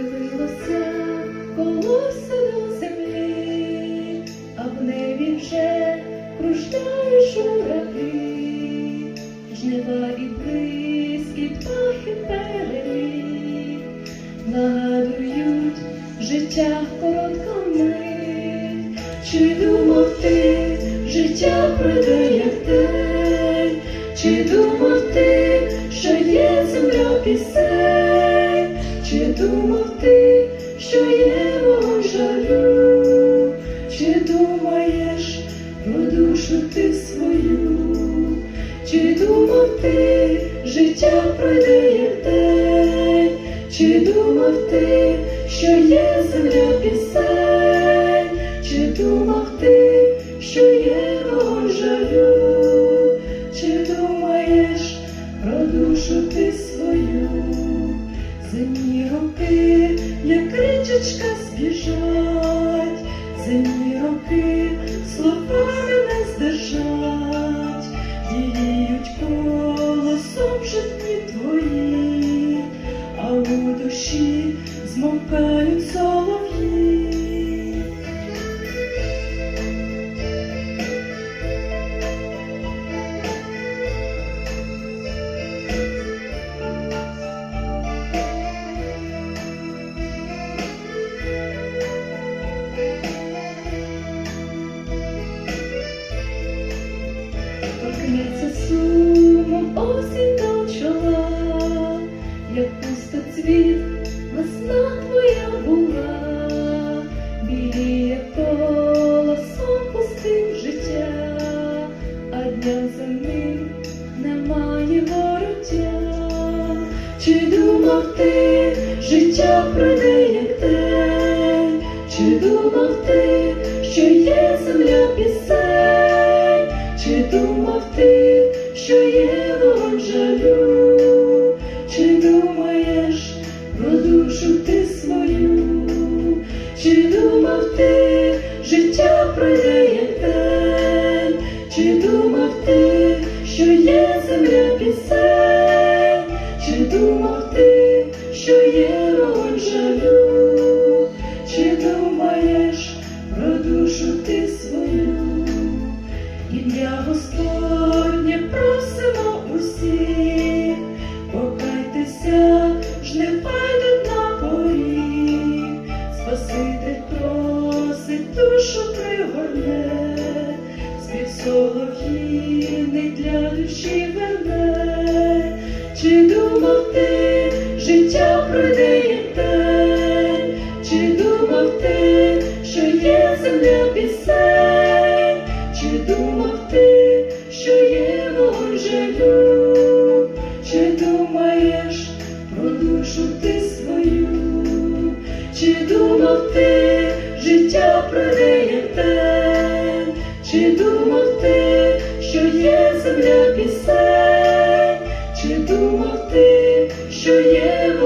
Схилилося колося до землі, а в небі вже кружляють журавлі, жнива і близькі птахи переліт, нагадують життя коротка мить, чи думав ти, життя пройде, як день, чи думав ти, що є земля пісень, думав ти, що є вогонь жалю, чи думаєш про душу ти свою, чи думав ти, життя пройде, як день, чи думав ти, що є земля пісень, чи думав ти, що є вогонь жалю, чи думаєш про душу ти свою, земні роки, як річечка збіжать, зимні роки словами думав ти, життя пройде, як день, чи думав ти, що є земля пісень, чи думав ти, що є вогонь жалю, чи думаєш про душу ти свою, чи думав ти, життя пройде, як день, чи думав ти, думаєш про душу ти свою? Ім'я Господнє просимо усіх, покайтеся, ж не пайдуть на поріг, Спаситель просить душу пригорне, спів солов'їний для душі верне, чи думав ти, життя пройде чи думав ти, є земля пісень, чи думав ти, що є вогонь жалю, чи думаєш про душу ти свою, чи думав ти, життя як день, чи думав ти, що є земля пісень, чи думав ти, що є